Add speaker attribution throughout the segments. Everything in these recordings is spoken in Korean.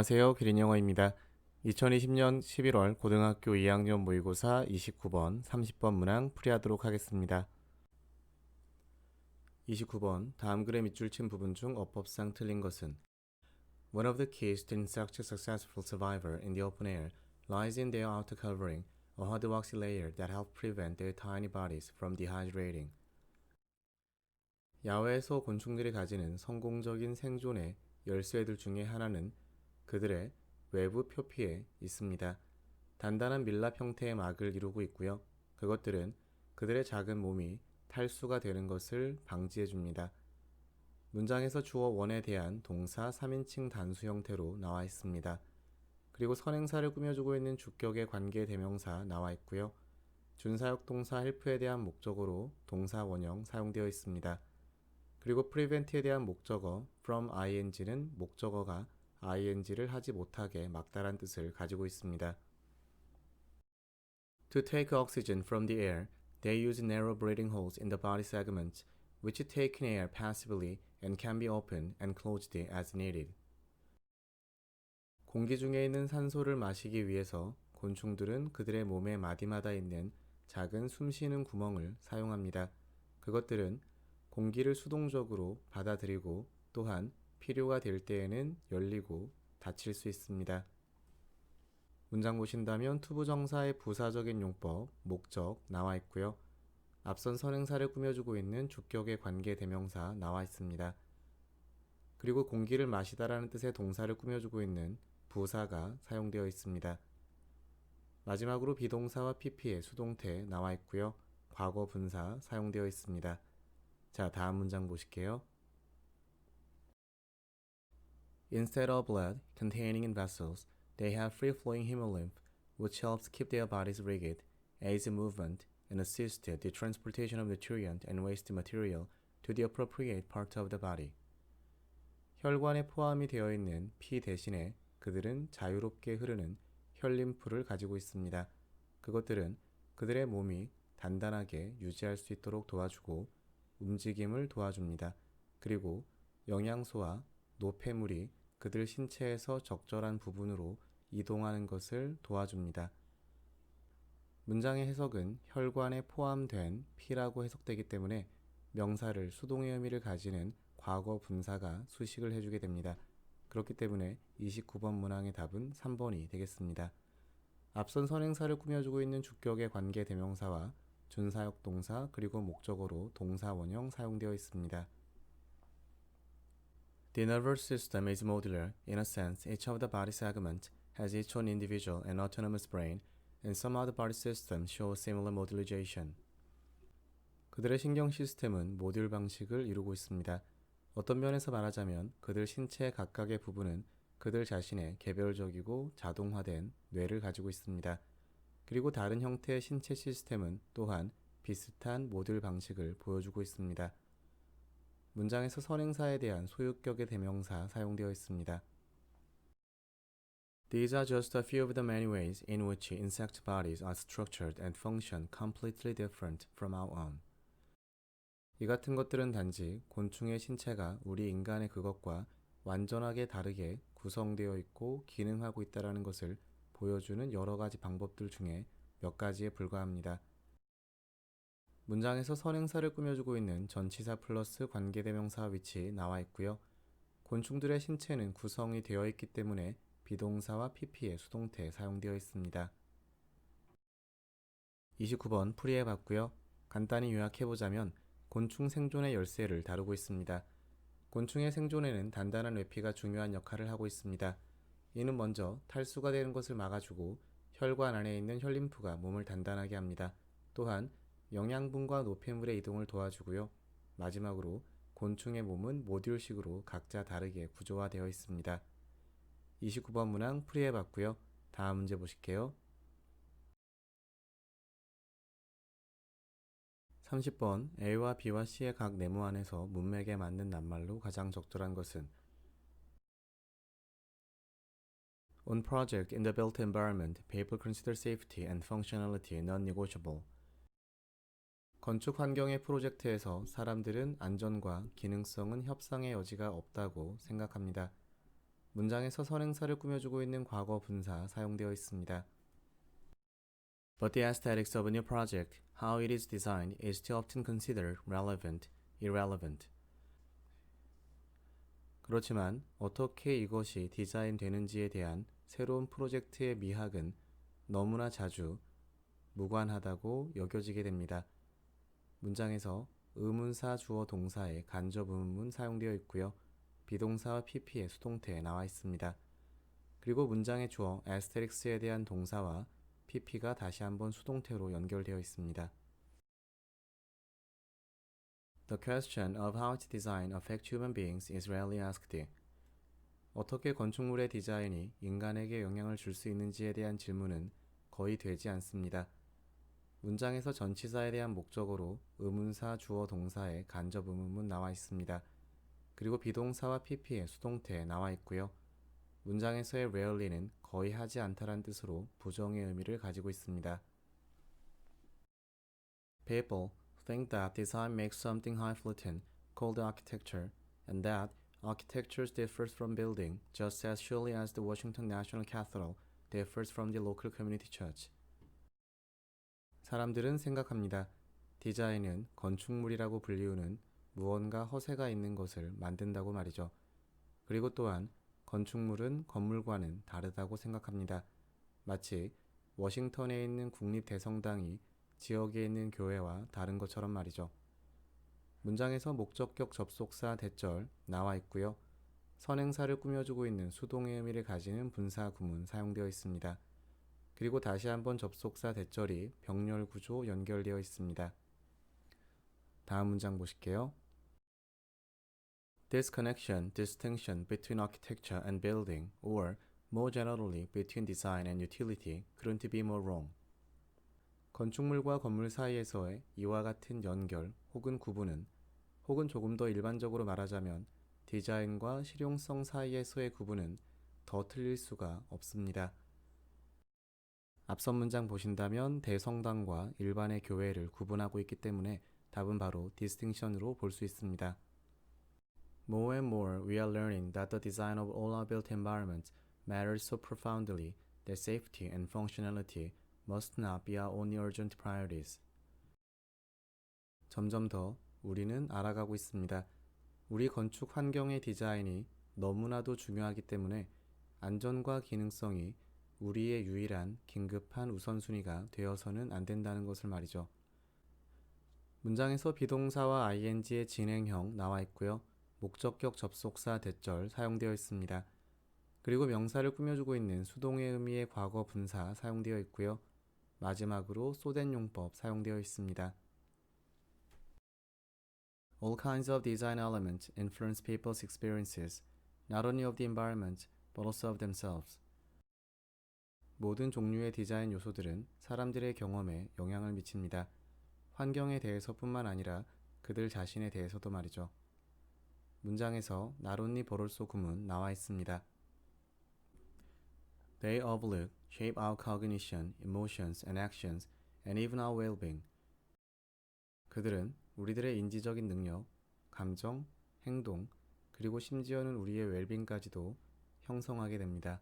Speaker 1: 안녕하세요. 기린 영어입니다. 2020년 11월 고등학교 2학년 모의고사 29번, 30번 문항 풀이하도록 하겠습니다. 29번 다음 글의 밑줄 친 부분 중 어법상 틀린 것은 One of the keys to such a successful survivor in the open air lies in their outer covering, a hard waxy layer that helps prevent their tiny bodies from dehydrating. 야외에서 곤충들이 가지는 성공적인 생존의 열쇠들 중에 하나는 그들의 외부 표피에 있습니다. 단단한 밀랍 형태의 막을 이루고 있고요. 그것들은 그들의 작은 몸이 탈수가 되는 것을 방지해 줍니다. 문장에서 주어 원에 대한 동사 3인칭 단수 형태로 나와 있습니다. 그리고 선행사를 꾸며주고 있는 주격의 관계 대명사 나와 있고요. 준사역 동사 help에 대한 목적어로 동사 원형 사용되어 있습니다. 그리고 prevent에 대한 목적어 from ing는 목적어가 ing를 하지 못하게 막다란 뜻을 가지고 있습니다. To take oxygen from the air, they use narrow breathing holes in the body segments, which take in air passively and can be opened and closed as needed. 공기 중에 있는 산소를 마시기 위해서 곤충들은 그들의 몸의 마디마다 있는 작은 숨쉬는 구멍을 사용합니다. 그것들은 공기를 수동적으로 받아들이고 또한 필요가 될 때에는 열리고 닫힐 수 있습니다. 문장 보신다면 투부정사의 부사적인 용법, 목적 나와 있고요. 앞선 선행사를 꾸며주고 있는 주격의 관계 대명사 나와 있습니다. 그리고 공기를 마시다라는 뜻의 동사를 꾸며주고 있는 부사가 사용되어 있습니다. 마지막으로 비동사와 pp의 수동태 나와 있고요. 과거 분사 사용되어 있습니다. 자, 다음 문장 보실게요. Instead of blood containing in vessels, they have free-flowing hemolymph, which helps keep their bodies rigid, aids in movement, and assists the transportation of nutrient and waste material to the appropriate part of the body. 혈관에 포함이 되어 있는 피 대신에 그들은 자유롭게 흐르는 혈림프를 가지고 있습니다. 그것들은 그들의 몸이 단단하게 유지할 수 있도록 도와주고 움직임을 도와줍니다. 그리고 영양소와 노폐물이 그들 신체에서 적절한 부분으로 이동하는 것을 도와줍니다. 문장의 해석은 혈관에 포함된 피라고 해석되기 때문에 명사를 수동의 의미를 가지는 과거 분사가 수식을 해주게 됩니다. 그렇기 때문에 29번 문항의 답은 3번이 되겠습니다. 앞선 선행사를 꾸며주고 있는 주격의 관계 대명사와 준사역 동사 그리고 목적어로 동사 원형 사용되어 있습니다. The nervous system is modular. In a sense, each of the body segments has its own individual and autonomous brain, and some other body systems show similar modularization. 그들의 신경 시스템은 모듈 방식을 이루고 있습니다. 어떤 면에서 말하자면 그들 신체 각각의 부분은 그들 자신의 개별적이고 자동화된 뇌를 가지고 있습니다. 그리고 다른 형태의 신체 시스템은 또한 비슷한 모듈 방식을 보여주고 있습니다. 문장에서 선행사에 대한 소유격의 대명사 사용되어 있습니다. These are just a few of the many ways in which insect bodies are structured and function completely different from our own. 이 같은 것들은 단지 곤충의 신체가 우리 인간의 그것과 완전하게 다르게 구성되어 있고 기능하고 있다는 것을 보여주는 여러 가지 방법들 중에 몇 가지에 불과합니다. 문장에서 선행사를 꾸며주고 있는 전치사 플러스 관계대명사 위치 나와 있고요. 곤충들의 신체는 구성이 되어 있기 때문에 비동사와 pp의 수동태 사용되어 있습니다. 29번 풀이해 봤고요. 간단히 요약해 보자면 곤충 생존의 열쇠를 다루고 있습니다. 곤충의 생존에는 단단한 외피가 중요한 역할을 하고 있습니다. 이는 먼저 탈수가 되는 것을 막아주고 혈관 안에 있는 혈림프가 몸을 단단하게 합니다. 또한 영양분과 노폐물의 이동을 도와주고요. 마지막으로 곤충의 몸은 모듈식으로 각자 다르게 구조화되어 있습니다. 29번 문항 풀이해 봤고요. 다음 문제 보실게요. 30번 A와 B와 C의 각 네모 안에서 문맥에 맞는 낱말로 가장 적절한 것은 On project in the built environment, people consider safety and functionality non-negotiable. 건축 환경의 프로젝트에서 사람들은 안전과 기능성은 협상의 여지가 없다고 생각합니다. 문장에서 선행사를 꾸며주고 있는 과거 분사 사용되어 있습니다. But the aesthetics of a new project, how it is designed, is too often considered relevant, irrelevant. 그렇지만 어떻게 이것이 디자인되는지에 대한 새로운 프로젝트의 미학은 너무나 자주 무관하다고 여겨지게 됩니다. 문장에서 의문사 주어 동사의 간접 의문문 사용되어 있고요. 비동사와 pp의 수동태에 나와 있습니다. 그리고 문장의 주어 asterix에 대한 동사와 pp가 다시 한번 수동태로 연결되어 있습니다. The question of how its design affects human beings is rarely asked. 어떻게 건축물의 디자인이 인간에게 영향을 줄 수 있는지에 대한 질문은 거의 되지 않습니다. 문장에서 전치사에 대한 목적어로 의문사 주어 동사의 간접 의문문 나와 있습니다. 그리고 비동사와 pp의 수동태에 나와 있고요. 문장에서의 rarely는 거의 하지 않다란 뜻으로 부정의 의미를 가지고 있습니다. People think that design makes something highfalutin, called architecture, and that architecture differs from building just as surely as the Washington National Cathedral differs from the local community church. 사람들은 생각합니다. 디자인은 건축물이라고 불리우는 무언가 허세가 있는 것을 만든다고 말이죠. 그리고 또한 건축물은 건물과는 다르다고 생각합니다. 마치 워싱턴에 있는 국립대성당이 지역에 있는 교회와 다른 것처럼 말이죠. 문장에서 목적격 접속사 대절 나와 있고요. 선행사를 꾸며주고 있는 수동의 의미를 가지는 분사 구문 사용되어 있습니다. 그리고 다시 한번 접속사 대절이 병렬 구조 연결되어 있습니다. 다음 문장 보실게요. This connection, distinction between architecture and building, or more generally between design and utility, couldn't be more wrong. 건축물과 건물 사이에서의 이와 같은 연결 혹은 구분은 혹은 조금 더 일반적으로 말하자면 디자인과 실용성 사이에서의 구분은 더 틀릴 수가 없습니다. 앞선 문장 보신다면 대성당과 일반의 교회를 구분하고 있기 때문에 답은 바로 distinction으로 볼 수 있습니다. More and more, we are learning that the design of all our built environments matters so profoundly that safety and functionality must not be our only urgent priorities. 점점 더 우리는 알아가고 있습니다. 우리 건축 환경의 디자인이 너무나도 중요하기 때문에 안전과 기능성이 우리의 유일한 긴급한 우선순위가 되어서는 안 된다는 것을 말이죠. 문장에서 비동사와 ing의 진행형 나와 있고요. 목적격 접속사 대절 사용되어 있습니다. 그리고 명사를 꾸며주고 있는 수동의 의미의 과거 분사 사용되어 있고요. 마지막으로 쏘된 용법 사용되어 있습니다. All kinds of design elements influence people's experiences, not only of the environment, but also of themselves. 모든 종류의 디자인 요소들은 사람들의 경험에 영향을 미칩니다. 환경에 대해서뿐만 아니라 그들 자신에 대해서도 말이죠. 문장에서 나론니 버롤소 구문 나와 있습니다. They overlook, shape our cognition, emotions and actions, and even our well-being. 그들은 우리들의 인지적인 능력, 감정, 행동, 그리고 심지어는 우리의 웰빙까지도 형성하게 됩니다.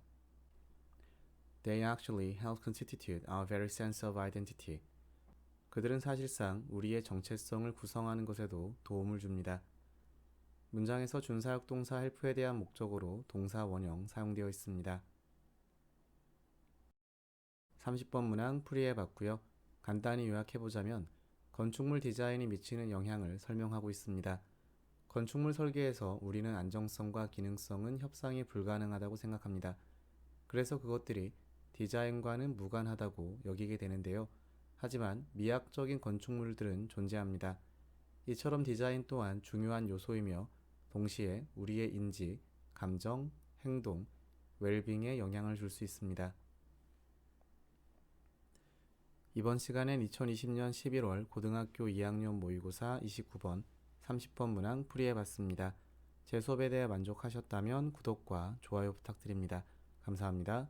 Speaker 1: They actually help constitute our very sense of identity. 그들은 사실상 우리의 정체성을 구성하는 것에도 도움을 줍니다. 문장에서 준사역 동사 헬프에 대한 목적으로 동사 원형 사용되어 있습니다. 30번 문항 풀이해 봤고요. 간단히 요약해 보자면 건축물 디자인이 미치는 영향을 설명하고 있습니다. 건축물 설계에서 우리는 안정성과 기능성은 협상이 불가능하다고 생각합니다. 그래서 그것들이 디자인과는 무관하다고 여기게 되는데요. 하지만 미학적인 건축물들은 존재합니다. 이처럼 디자인 또한 중요한 요소이며 동시에 우리의 인지, 감정, 행동, 웰빙에 영향을 줄 수 있습니다. 이번 시간엔 2020년 11월 고등학교 2학년 모의고사 29번, 30번 문항 풀이해 봤습니다. 제 수업에 대해 만족하셨다면 구독과 좋아요 부탁드립니다. 감사합니다.